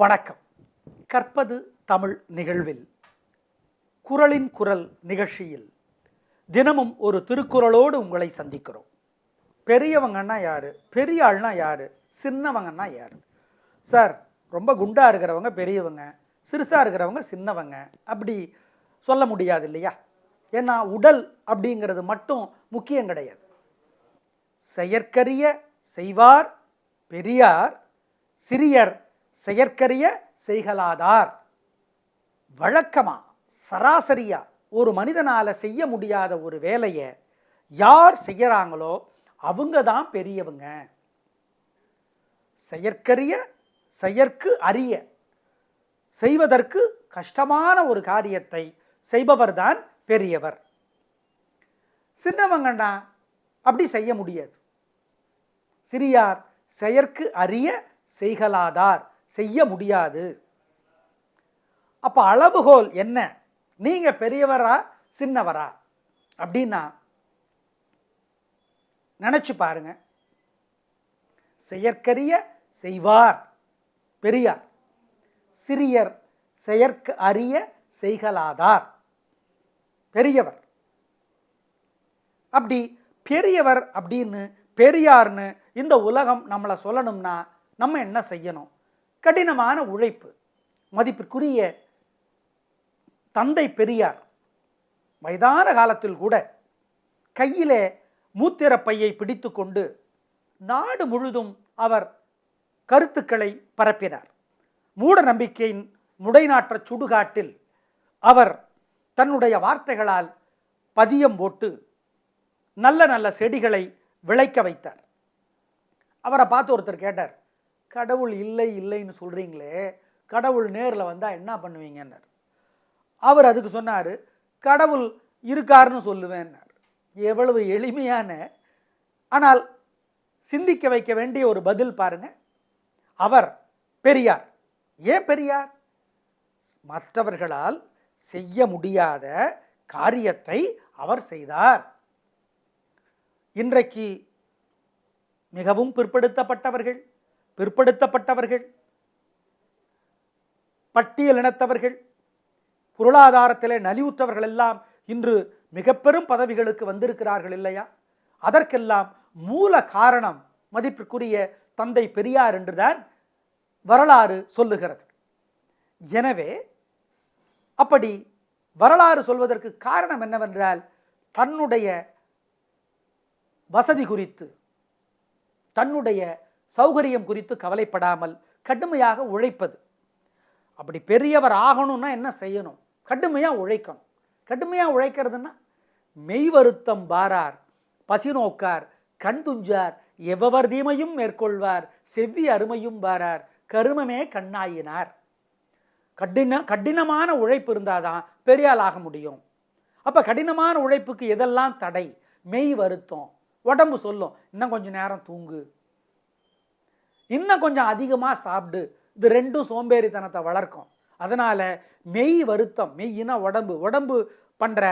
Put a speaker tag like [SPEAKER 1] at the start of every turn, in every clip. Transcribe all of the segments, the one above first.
[SPEAKER 1] வணக்கம். கற்பது தமிழ் நிகழ்வில். குரலின் குரல் நிகழ்ச்சியில் தினமும் ஒரு திருக்குறளோடு உங்களை சந்திக்கிறோம். பெரியவங்கன்னா யார்? பெரிய ஆள்னா யார்? சின்னவங்கன்னா யார்? சார் ரொம்ப குண்டாக இருக்கிறவங்க பெரியவங்க சிறுசாக இருக்கிறவங்க சின்னவங்க அப்படி சொல்ல முடியாது இல்லையா? ஏன்னா உடல் அப்படிங்கிறது மட்டும் முக்கியம் கிடையாது. செயற்கரிய செய்வார் பெரியார் சிறியர் செயற்கரிய செய்கலாதார் வழக்கமாக சராசரியாக ஒரு மனிதனால் செய்ய முடியாத ஒரு வேலையை யார் செய்கிறாங்களோ அவங்க தான் பெரியவங்க. செயற்கரிய செயற்கு அரிய செய்வதற்கு கஷ்டமான ஒரு காரியத்தை செய்பவர்தான் பெரியவர். சின்னவங்கன்னா அப்படி செய்ய முடியாது. சிறியார் செயற்கு அறிய செய்கலாதார் செய்ய முடியாது. அப்போ அளவுகோல் என்ன? நீங்கள் பெரியவரா சின்னவரா? அப்படின்னா நினச்சி பாருங்க. செயற்கரிய செய்வார் பெரியார். சிறியர் செயற்க அறிய செய்கலாதார் பெரியவர். அப்படி பெரியவர் அப்படின்னு பெரியார்னு இந்த உலகம் நம்மளை சொல்லணும்னா நம்ம என்ன செய்யணும்? கடினமான உழைப்பு. மதிப்பிற்குரிய தந்தை பெரியார் வயதான காலத்தில் கூட கையிலே மூத்திர பையை பிடித்துக்கொண்டு நாடு முழுதும் அவர் கருத்துக்களை பரப்பினார். மூட நம்பிக்கையின் முடைநாற்ற சுடுகாட்டில் அவர் தன்னுடைய வார்த்தைகளால் பதியம் போட்டு நல்ல நல்ல செடிகளை விளைக்க வைத்தார். அவரை பார்த்து ஒருத்தர் கேட்டார் கடவுள் இல்லை இல்லைன்னு சொல்கிறீங்களே கடவுள் நேரில் வந்தால் என்ன பண்ணுவீங்கன்னார். அவர் அதுக்கு சொன்னார் கடவுள் இருக்காருன்னு சொல்லுவேன்னார். எவ்வளவு எளிமையான ஆனால் சிந்திக்க வைக்க வேண்டிய ஒரு பதில் பாருங்க. அவர் பெரியார். ஏன் பெரியார்? மற்றவர்களால் செய்ய முடியாத காரியத்தை அவர் செய்தார். இன்றைக்கு மிகவும் பிற்படுத்தப்பட்டவர்கள். பிற்படுத்தப்பட்டவர்கள் பட்டியல் இனத்தவர்கள் பொருளாதாரத்திலே நலிவுற்றவர்கள் எல்லாம் இன்று மிக பெரும் பதவிகளுக்கு வந்திருக்கிறார்கள் இல்லையா? அதற்கெல்லாம் மூல காரணம் மதிப்பிற்குரிய தந்தை பெரியார் என்றுதான் வரலாறு சொல்லுகிறது. எனவே அப்படி வரலாறு சொல்வதற்கு காரணம் என்னவென்றால் தன்னுடைய வசதி குறித்து தன்னுடைய சௌகரியம் குறித்து கவலைப்படாமல் கடுமையாக உழைப்பது. அப்படி பெரியவர் ஆகணும்னா என்ன செய்யணும்? கடுமையாக உழைக்கணும். கடுமையாக உழைக்கிறதுன்னா மெய் வருத்தம் பாரார் பசி நோக்கார் கண் துஞ்சார் எவ்வவர் தீமையும் மேற்கொள்வார் செவ்வி அருமையும் பாரார் கருமமே கண்ணாயினார். கடின கடினமான உழைப்பு இருந்தாதான் பெரியால் ஆக முடியும். அப்போ கடினமான உழைப்புக்கு எதெல்லாம் தடை? மெய் வருத்தம். உடம்பு சொல்லும் இன்னும் கொஞ்சம் நேரம் தூங்கு. இன்னும் கொஞ்சம் அதிகமாக சாப்பிடு. இது ரெண்டும் சோம்பேறித்தனத்தை வளர்க்கும். அதனால் மெய் வருத்தம் மெய்னா உடம்பு. உடம்பு பண்ணுற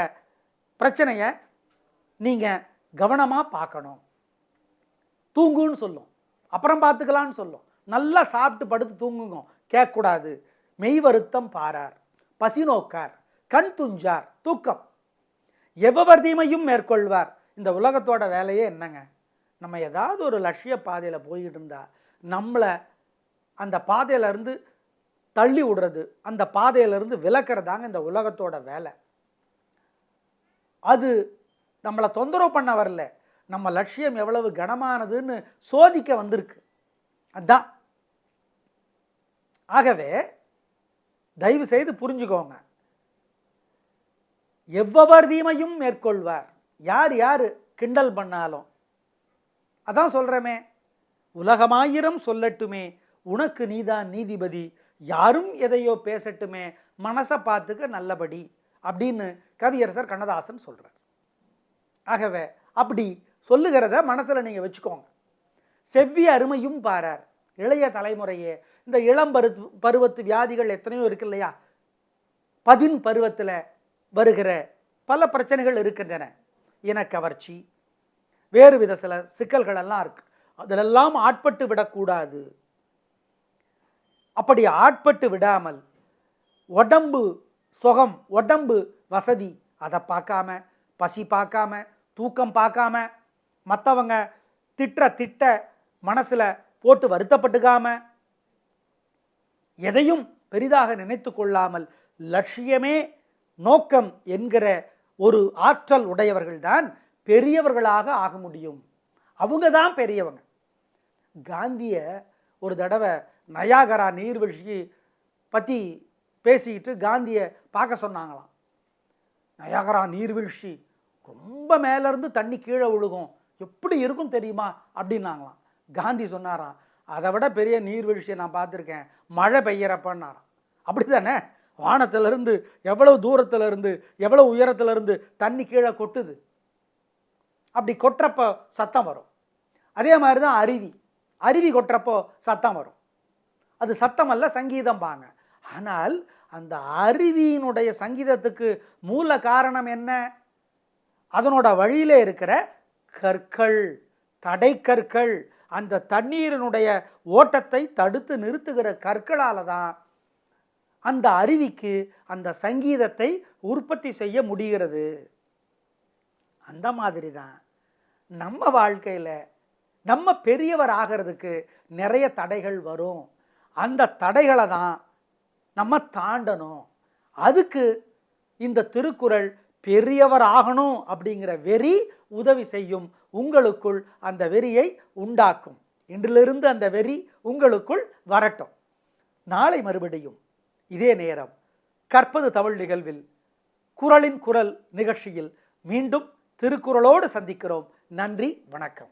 [SPEAKER 1] பிரச்சனையை நீங்கள் கவனமாக பார்க்கணும். தூங்குன்னு சொல்லும். அப்புறம் பார்த்துக்கலான்னு சொல்லும். நல்லா சாப்பிட்டு படுத்து தூங்குங்க. கேட்கக்கூடாது. மெய் வருத்தம் பாரார். பசி நோக்கார். கண் துஞ்சார். தூக்கம். எவ்வவர்தீமையும் மேற்கொள்வார். இந்த உலகத்தோட வேலையே என்னங்க? நம்ம ஏதாவது ஒரு லட்சிய பாதையில் போய்கிட்டு இருந்தால் நம்மளை அந்த பாதையிலேருந்து தள்ளி விடுறது அந்த பாதையிலேருந்து விலக்கிறதாங்க இந்த உலகத்தோட வேலை. அது நம்மளை தொந்தரவு பண்ண வரல. நம்ம லட்சியம் எவ்வளவு கனமானதுன்னு சோதிக்க வந்திருக்கு. அதான். ஆகவே தயவு செய்து புரிஞ்சுக்கோங்க. எவ்வவர் தீமையும் மேற்கொள்வார். யார் யார் கிண்டல் பண்ணாலும். அதான் சொல்கிறேமே உலகமாயிரம் சொல்லட்டுமே உனக்கு நீதான் நீதிபதி யாரும் எதையோ பேசட்டுமே மனசை பார்த்துக்க நல்லபடி அப்படின்னு கவியரசர் கண்ணதாசன் சொல்கிறார் ஆகவே அப்படி சொல்லுகிறத மனசில் நீங்கள் வச்சுக்கோங்க. செவ்வி அருமையும் பாரார். இளைய தலைமுறையே இந்த இளம் பருத்து பருவத்து வியாதிகள் எத்தனையோ இருக்கு இல்லையா? பதின் பருவத்தில் வருகிற பல பிரச்சனைகள் இருக்கின்றன. இனக்கவர்ச்சி வேறு வித சில சிக்கல்கள் எல்லாம் இருக்குது அதிலெல்லாம் ஆட்பட்டு விடக்கூடாது. அப்படி ஆட்பட்டு விடாமல் உடம்பு சுகம் உடம்பு வசதி அதை பார்க்காம பசி பார்க்காம தூக்கம் பார்க்காம மற்றவங்க திட்ட திட்ட மனசில் போட்டு வருத்தப்பட்டுக்காம எதையும் பெரிதாக நினைத்து கொள்ளாமல் லட்சியமே நோக்கம் என்கிற ஒரு ஆற்றல் உடையவர்கள்தான் பெரியவர்களாக ஆக முடியும். அவங்க தான் பெரியவங்க. காந்தியை ஒரு தடவை நயாகரா நீர்வீழ்ச்சி பற்றி பேசிக்கிட்டு காந்தியை பார்க்க சொன்னாங்களாம். நயாகரா நீர்வீழ்ச்சி ரொம்ப மேலேருந்து தண்ணி கீழே விழுகும். எப்படி இருக்கும் தெரியுமா? அப்படின்னாங்களாம். காந்தி சொன்னாராம் அதை விட பெரிய நீர்வீழ்ச்சியை நான் பார்த்துருக்கேன். மழை பெய்யறப்பன்னாராம். அப்படி தானே வானத்திலிருந்து எவ்வளவு தூரத்துல இருந்து எவ்வளவு உயரத்துலேருந்து தண்ணி கீழே கொட்டுது? அப்படி கொட்டுறப்போ சத்தம் வரும். அதே மாதிரி தான் அருவி. அருவி கொட்டுறப்போ சத்தம் வரும். அது சத்தம் அல்ல சங்கீதம் பாங்க. ஆனால் அந்த அருவியினுடைய சங்கீதத்துக்கு மூல காரணம் என்ன? அதனோட வழியில் இருக்கிற கற்கள் தடை கற்கள் அந்த தண்ணீரினுடைய ஓட்டத்தை தடுத்து நிறுத்துகிற கற்களால் தான் அந்த அருவிக்கு அந்த சங்கீதத்தை உற்பத்தி செய்ய முடிகிறது. அந்த மாதிரி தான் நம்ம வாழ்க்கையில் நம்ம பெரியவர் ஆகிறதுக்கு நிறைய தடைகள் வரும். அந்த தடைகளை தான் நம்ம தாண்டணும். அதுக்கு இந்த திருக்குறள் பெரியவர் ஆகணும் அப்படிங்கிற வெறி உதவி செய்யும் உங்களுக்குள் அந்த வெறியை உண்டாக்கும். இன்றிலிருந்து அந்த வெறி உங்களுக்குள் வரட்டும். நாளை மறுபடியும் இதே நேரம் கற்பது தமிழ் நிகழ்வில் குரலின் குரல் நிகழ்ச்சியில் மீண்டும் திருக்குறளோடு சந்திக்கிறோம். நன்றி வணக்கம்.